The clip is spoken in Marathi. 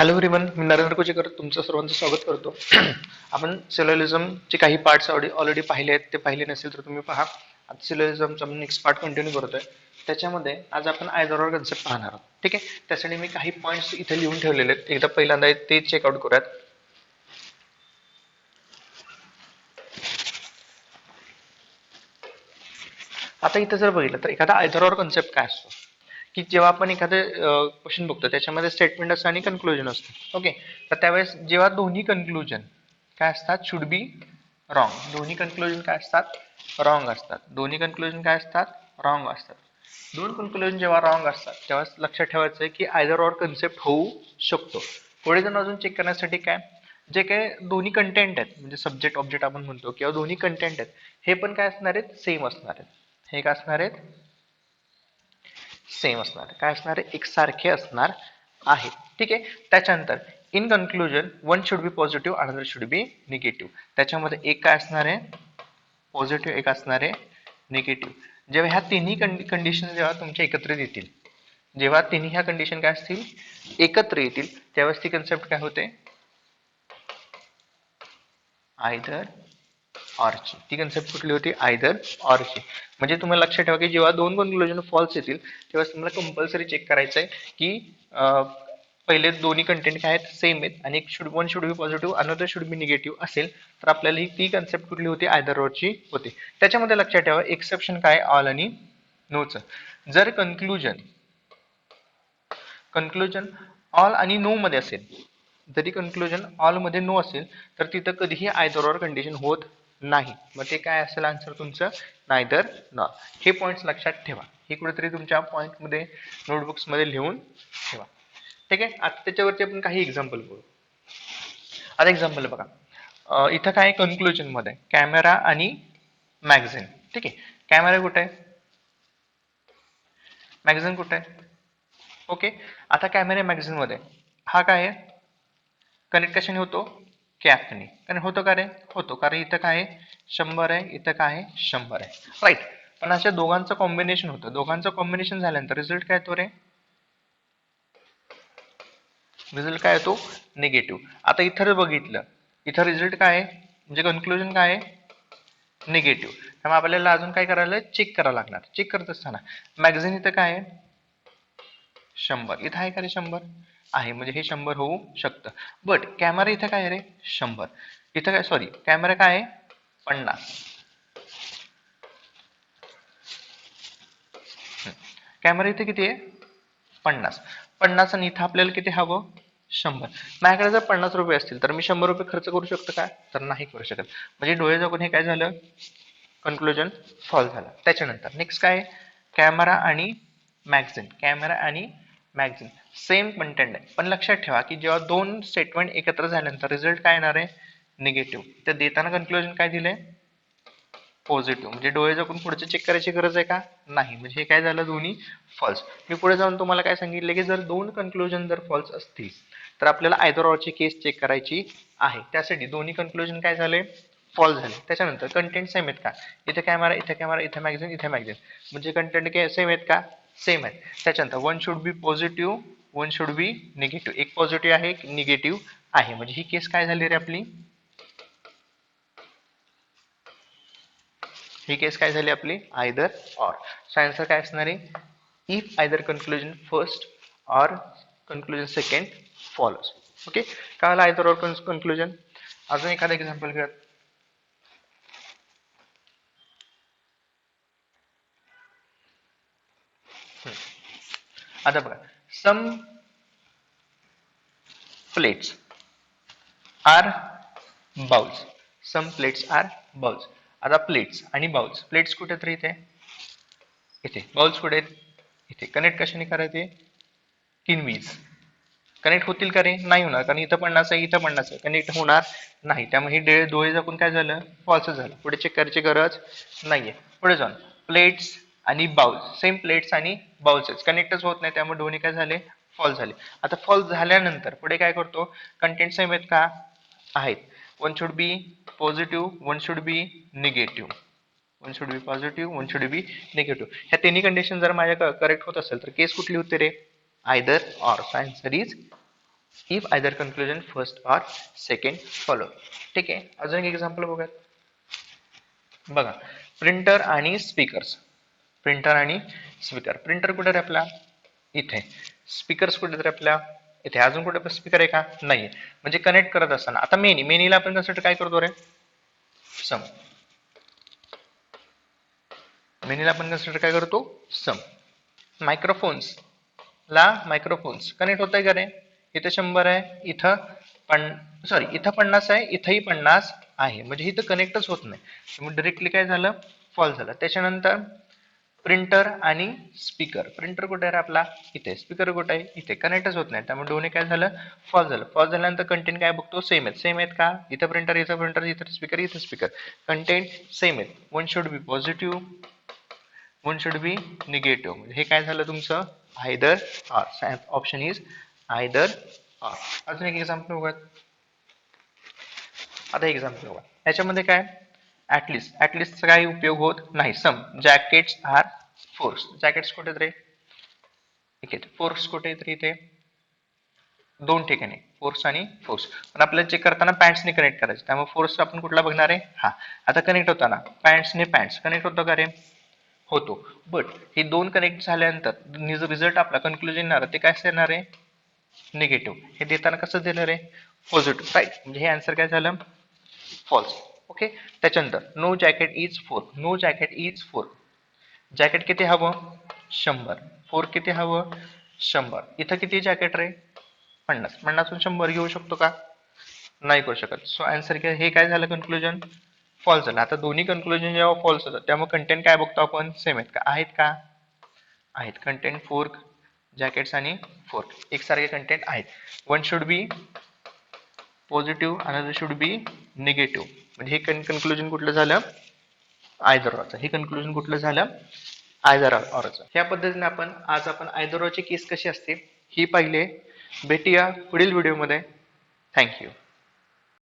हॅलो रिमन मी नरेंद्र कुचेकर तुमचं सर्वांचं स्वागत करतो. आपण सिलोलिझमचे काही पार्ट्स ऑलरेडी ऑलरेडी पाहिले आहेत ते पाहिले नसेल तर तुम्ही पहा. आज सिलोलिझमचा नेक्स्ट पार्ट कंटिन्यू करतोय. त्याच्यामध्ये आज आपण आयदरवर कन्सेप्ट पाहणार आहोत. ठीक आहे? त्यासाठी मी काही पॉईंट्स इथे लिहून ठेवलेले आहेत. एकदा पहिल्यांदा ते चेकआउट करूयात. आता इथं जर बघितलं तर एखादा आयदरवर कन्सेप्ट काय असतो? की जेव्हा आपण एखादं क्वेश्चन बघतो त्याच्यामध्ये स्टेटमेंट असतं आणि कन्क्लुजन असतं. ओके तर त्यावेळेस जेव्हा दोन्ही कन्क्लुजन काय असतात? शुड बी रॉंग दोन्ही कन्क्लुजन काय असतात? रॉंग असतात. दोन्ही कन्क्लुजन काय असतात? रॉंग असतात. दोन कन्क्लुजन जेव्हा रॉंग असतात तेव्हा लक्षात ठेवायचं आहे की आयदर ऑर कन्सेप्ट होऊ शकतो. पुढे जण अजून चेक करण्यासाठी काय? जे काय दोन्ही कंटेंट आहेत म्हणजे सब्जेक्ट ऑब्जेक्ट आपण म्हणतो किंवा दोन्ही कंटेंट आहेत हे पण काय असणार आहेत? सेम असणार आहेत. हे काय असणार आहेत? सेम असणार. काय असणार? आहे एकसारखे असणार आहे ठीक आहे? त्याच्यानंतर in conclusion one should be positive another should be negative त्याच्यामध्ये एक काय असणार आहे? पॉझिटिव्ह एक असणार आहे? निगेटिव्ह जेव्हा ह्या तिन्ही कंडिशन जेव्हा तुमच्या एकत्रित येतील जेव्हा तिन्ही ह्या कंडिशन काय असतील? एकत्र येतील त्यावेळेस ती कन्सेप्ट काय होते? आयदर ऑरची ती कन्सेप्ट कुठली होती? आयदर ऑरची म्हणजे तुम्हाला लक्षात ठेवा की जेव्हा दोन कन्क्लुजन फॉल्स येतील तेव्हा तुम्हाला कंपल्सरी चेक करायचं आहे की पहिले दोन्ही कंटेंट काय आहेत? सेम आहेत. आणि एक should one should be positive another should be negative असेल तर आपल्याला ही ती कन्सेप्ट कुठली होती? आयदर ऑरची होती. त्याच्यामध्ये लक्षात ठेवा एक्सेप्शन काय? ऑल आणि नोचं जर कन्क्लुजन कन्क्लुजन ऑल आणि नो मध्ये असेल जरी कन्क्लुजन ऑलमध्ये नो असेल तर तिथं कधीही आयदर ऑर कंडिशन होत नाही. मग ते काय असेल आन्सर तुमचं? नायदर नॉर हे पॉईंट्स लक्षात ठेवा. हे कुठेतरी तुमच्या पॉईंटमध्ये नोटबुक्समध्ये लिहून ठेवा. ठीक आहे? आता त्याच्यावरती आपण काही एक्झाम्पल बोलू आता एक्झाम्पल बघा. इथं काय कन्क्लुजनमध्ये? कॅमेरा आणि मॅगझिन ठीक आहे? कॅमेरा कुठे? आहे मॅगझिन कुठे? आहे ओके आता कॅमेरा मॅगझिनमध्ये हा काय आहे? कनेक्ट कशाने होतो? कॅपनी कारण होतो का रे? होतो. कारण इथं काय आहे? शंभर आहे. इथं काय आहे? शंभर आहे. राईट पण अशा दोघांचं कॉम्बिनेशन होतं. दोघांचं कॉम्बिनेशन झाल्यानंतर रिझल्ट काय येतो रे? रिझल्ट काय येतो? निगेटिव्ह आता इथं बघितलं इथं रिझल्ट काय आहे? म्हणजे कन्क्लुजन काय आहे? निगेटिव्ह त्यामुळे आपल्याला अजून काय करायला चेक करावं लागणार. चेक करत असताना. मॅगझिन इथं काय आहे? शंभर. इथं आहे का रे शंभर? आहे. म्हणजे हे शंभर होऊ शकतं. बट कॅमेरा इथं काय रे? शंभर. इथं काय? सॉरी कॅमेरा काय आहे? पन्नास. कॅमेरा इथे किती आहे? पन्नास. पन्नास आणि इथं आपल्याला किती हवं? शंभर. माझ्याकडे जर पन्नास रुपये असतील तर मी शंभर रुपये खर्च करू शकतो का? तर नाही करू शकत. म्हणजे डोळे जगून हे काय झालं? कन्क्लुजन सॉल्व्ह झालं. त्याच्यानंतर नेक्स्ट काय कॅमेरा आणि मॅगझिन कॅमेरा आणि मॅगझिन सेम कंटेंट आहे. पण लक्षात ठेवा की जेव्हा दोन स्टेटमेंट एकत्र झाल्यानंतर रिझल्ट काय येणार आहे? निगेटिव्ह तर देताना कन्क्लुजन काय दिलंय? पॉझिटिव्ह म्हणजे डोळे जगून पुढचे चेक करायची गरज आहे का? नाही. म्हणजे हे काय झालं दोन्ही? फॉल्स मी पुढे जाऊन तुम्हाला काय सांगितलं की जर दोन कन्क्लुजन जर फॉल्स असतील तर आपल्याला आयदर ऑरची केस चेक करायची आहे. त्यासाठी दोन्ही कन्क्लुजन काय झाले? फॉल्स झाले. त्याच्यानंतर कंटेंट सेम आहेत का? इथे कॅमेरा इथे कॅमेरा इथे मॅगझिन इथे मॅगझिन म्हणजे कंटेंट सेम आहेत का? सेम आहेत त्याच्यानंतर one should be positive one should be negative एक पॉझिटिव्ह आहे एक निगेटिव्ह आहे. म्हणजे ही केस काय झाली रे आपली? ही केस काय झाली आपली? आयदर ऑर सो आन्सर काय असणार आहे? If either conclusion first or conclusion second follows okay काय झालं आयदर ऑर कन्क्लुजन अजून एखादं एक्झाम्पल घेऊयात. आता बघा. Some plates are bowls some plates are bowls आता प्लेट्स आणि बाउल्स प्लेट्स कुठे तरी इथे? इथे. बाउल्स कुठे आहेत? इथे. कनेक्ट कशाने करायचे? किनवीज कनेक्ट होतील का रे? नाही होणार. कारण इथं पन्नास आहे इथं पन्नास आहे. कनेक्ट होणार नाही. त्यामुळे हे डे डोळे झाकून काय झालं? फॉल्स झालं. पुढे चेक करायची गरज नाहीये. पुढे जाऊन. प्लेट्स आणि बाउल्स सेम प्लेट्स आणि बाउल्सेस कनेक्टच होत नाही त्यामुळे दोन्ही काय झाले? फॉल झाले. आता फॉल झाल्यानंतर पुढे काय करतो? कंटेंट सेम आहेत का? आहेत. One should be positive one should be negative one should be positive one should be negative ह्या तिन्ही कंडिशन जर माझ्या करेक्ट होत असेल तर केस कुठली होते रे? Either or answer is if either conclusion first or second follow ठीक आहे? अजून एक एक्झाम्पल बघूयात. बघा. प्रिंटर आणि स्पीकर्स प्रिंटर आणि स्पीकर प्रिंटर कुठे रे आपला? इथे. स्पीकर्स कुठे तरी आपल्या? इथे. अजून कुठे स्पीकर आहे का? नाही म्हणजे कनेक्ट करत असताना. आता मेनी. मेनीला आपण कन्सिडर काय करतो रे? सम मेनीला आपण कन्सिडर काय करतो? सम मायक्रोफोन्स ला मायक्रोफोन्स कनेक्ट होत आहे का रे? इथं शंभर आहे. इथं पण सॉरी इथं पन्नास आहे. इथंही पन्नास आहे. म्हणजे इथं कनेक्टच होत नाही. मग डिरेक्टली काय झालं? फॉल झालं. त्याच्यानंतर प्रिंटर आणि स्पीकर. प्रिंटर कुठे आहे आपला? इथे. स्पीकर कुठे आहे? इथे. कनेक्टच होत नाही त्यामुळे दोन्ही काय झालं? फॉल झालं. फॉल झाल्यानंतर कंटेंट काय बघतो? सेम आहेत. सेम आहेत का? इथं प्रिंटर इथं प्रिंटर इथं स्पीकर इथं स्पीकर कंटेंट सेम आहेत. One should be positive one should be negative म्हणजे हे काय झालं तुमचं? Either or option is either or अजून एक एक्झाम्पल बघा आता एक्झाम्पल बघा याच्यामध्ये काय? ऍटलिस्ट ऍटलिस्टचा काही उपयोग होत नाही. Some jackets are force jackets कुठे तरी ठीक आहे. फोर्स कुठे तरी इथे दोन ठिकाणी. फोर्स आणि फोर्स पण आपल्याला चेक करताना पॅन्ट्सने कनेक्ट करायचं. त्यामुळे फोर्स आपण कुठला बघणार आहे? हा. आता कनेक्ट होताना. पॅन्ट्सने पॅन्ट्स कनेक्ट होतो का रे? होतो. बट हे दोन कनेक्ट झाल्यानंतर रिझल्ट आपला कन्क्लुजन येणार ते काय येणार आहे? निगेटिव्ह हे देताना कसं दिलं रे पॉझिटिव्ह राईट म्हणजे हे आन्सर काय झालं? फॉल्स ओके त्याच्यानंतर no jacket is four no jacket is four jacket किती हवं? शंभर. फोर किती हवं? शंभर. इथं किती जॅकेट रे? पन्नास. पन्नासून शंभर घेऊ शकतो का? नाही करू शकत. सो आन्सर हे काय झालं कन्क्लुजन फॉल्स झालं. आता दोन्ही कन्क्लुजन जेव्हा फॉल्स होतात त्यामुळे कंटेंट काय बघतो आपण? सेम आहेत का? आहेत का? आहेत. कंटेंट फोर्क जॅकेट्स आणि फोर्क एकसारखे कंटेंट आहेत. One should be positive another should be negative म्हणजे हे कन्क्लुजन कुठलं झालं? आयदर हे कन्क्लुजन कुठलं झालं? आयदर ऑरचं ह्या पद्धतीने आपण आज आपण आयदर केस कशी असते ही पाहिले. भेटूया पुढील व्हिडिओमध्ये थँक्यू